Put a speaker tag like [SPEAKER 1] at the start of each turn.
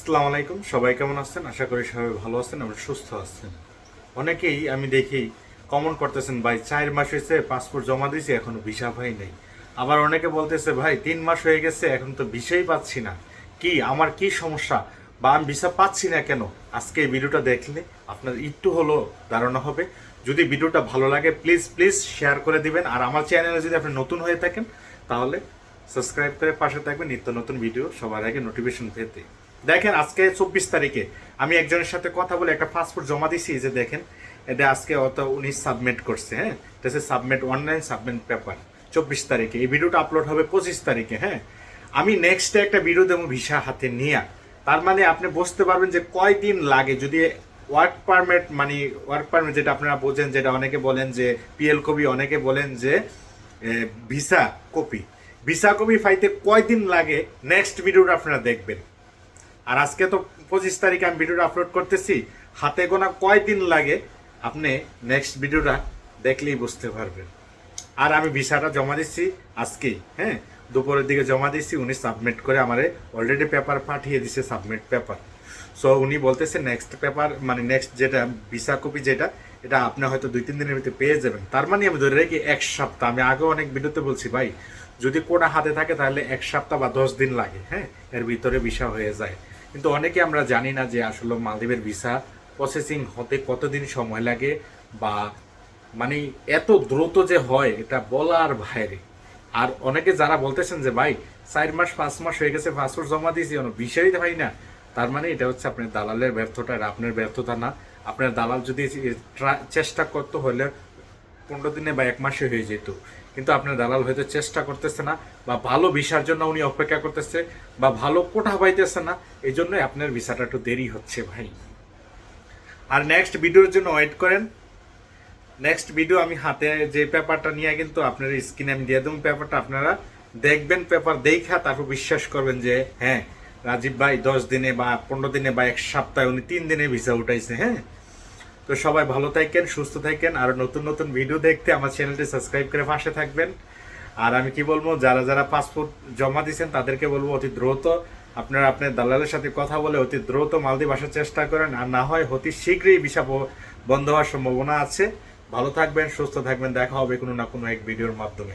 [SPEAKER 1] আসসালামু আলাইকুম। সবাই কেমন আছেন? আশা করি সবাই ভালো আছেন এবং সুস্থ আছেন। অনেকেই আমি দেখি কমন করতেছেন, ভাই, চার মাস হয়েছে, পাসপোর্ট জমা দিয়েছি, এখনও ভিসা ভাই নেই। আবার অনেকে বলতেছে, ভাই, তিন মাস হয়ে গেছে, এখন তো ভিসাই পাচ্ছি না। কি, আমার কি সমস্যা? বা আমি ভিসা পাচ্ছি না কেন? আজকে এই ভিডিওটা দেখলে আপনার একটু হলো ধারণা হবে। যদি ভিডিওটা ভালো লাগে প্লিজ প্লিজ শেয়ার করে দিবেন। আর আমার চ্যানেলে যদি আপনি নতুন হয়ে থাকেন, তাহলে সাবস্ক্রাইব করে পাশে থাকবেন। নিত্য নতুন ভিডিও সবার আগে নোটিফিকেশন পেতে। দেখেন আজকে চব্বিশ তারিখে আমি একজনের সাথে কথা বলে একটা পাসপোর্ট জমা দিছি যে দেখেন, এটা আজকে অত উনি সাবমিট করছে হ্যাঁ? এটা হচ্ছে সাবমিট অনলাইন সাবমিট পেপার চব্বিশ তারিখে। এই ভিডিওটা আপলোড হবে পঁচিশ তারিখে হ্যাঁ? আমি নেক্সট একটা ভিডিও দেবো ভিসা হাতে নিয়ে। তার মানে আপনি বুঝতে পারবেন যে কয়দিন লাগে যদি ওয়ার্ক পারমিট মানে ওয়ার্ক পারমিট যেটা আপনারা বোঝেন, যেটা অনেকে বলেন যে পিএল কপি, অনেকে বলেন যে ভিসা কপি। ভিসা কপি পাইতে কয়দিন লাগে? নেক্সট ভিডিওটা আপনারা দেখবেন। আর আজকে তো পঁচিশ তারিখে আমি ভিডিওটা আপলোড করতেছি। হাতে গোনা কয়দিন লাগে, আপনি নেক্সট ভিডিওটা দেখলেই বুঝতে পারবেন। আর আমি ভিসাটা জমা দিচ্ছি আজকেই হ্যাঁ? দুপুরের দিকে জমা দিচ্ছি, উনি সাবমিট করে আমারে অলরেডি পেপার পাঠিয়ে দিছে সাবমিট পেপার সো উনি বলতেছে নেক্সট পেপার মানে নেক্সট যেটা ভিসা কপি যেটা, এটা আপনি হয়তো দুই, তিন দিনের ভিতরে পেয়ে যাবেন। তার মানে আমি ধরে রাখি এক সপ্তাহ। আমি আগেও অনেক ভিডিওতে বলছি, ভাই যদি কোটা হাতে থাকে তাহলে এক সপ্তাহ বা দশ দিন লাগে হ্যাঁ? এর ভিতরে ভিসা হয়ে যায়। কিন্তু অনেকে আমরা জানি না যে আসলে মালদ্বীপের ভিসা প্রসেসিং হতে কতদিন সময় লাগে বা মানে এত দ্রুত যে হয়, এটা বলার বাইরে। আর অনেকে যারা বলতেছেন যে, ভাই, চার মাস, পাঁচ মাস হয়ে গেছে পাসপোর্ট জমা দিয়েছি, কোনো বিষয়ই ভাই না। তার মানে এটা হচ্ছে আপনার দালালের ব্যর্থতা, এটা আপনার ব্যর্থতা না। আপনার দালাল যদি চেষ্টা করতে হলে পনেরো দিনে বা এক মাসে হয়ে যেত। কিন্তু আপনার দালাল হয়তো চেষ্টা করতেছে না বা ভালো ভিসার জন্য উনি অপেক্ষা করতেছে বা ভালো কোঠা পাইতেছে না, এই জন্যই আপনার ভিসাটা একটু দেরি হচ্ছে ভাই। আর নেক্সট ভিডিওর জন্য ওয়েট করেন। নেক্সট ভিডিও আমি হাতে যে পেপারটা নিয়ে কিন্তু আপনার স্ক্রিনে আমি দিয়ে দেবো পেপারটা আপনারা দেখবেন পেপার দেখা তারপর বিশ্বাস করবেন যে হ্যাঁ রাজীব ভাই দশ দিনে বা পনেরো দিনে বা এক সপ্তাহে উনি তিন দিনে ভিসা উঠাইছে হ্যাঁ? তো সবাই ভালো থাকেন, সুস্থ থাকেন, আর নতুন নতুন ভিডিও দেখতে আমার চ্যানেলটি সাবস্ক্রাইব করে পাশে থাকবেন। আর আমি কি বলব, যারা যারা পাসপোর্ট জমা দিয়েছেন, তাদেরকে বলব অতি দ্রুত আপনারা আপনার দালালের সাথে কথা বলে অতি দ্রুত মালদ্বীপ আসার চেষ্টা করেন। আর না হয় অতি শীঘ্রই ভিসা বন্ধ হওয়ার সম্ভাবনা আছে। ভালো থাকবেন, সুস্থ থাকবেন, দেখা হবে কোনো না কোনো এক ভিডিওর মাধ্যমে।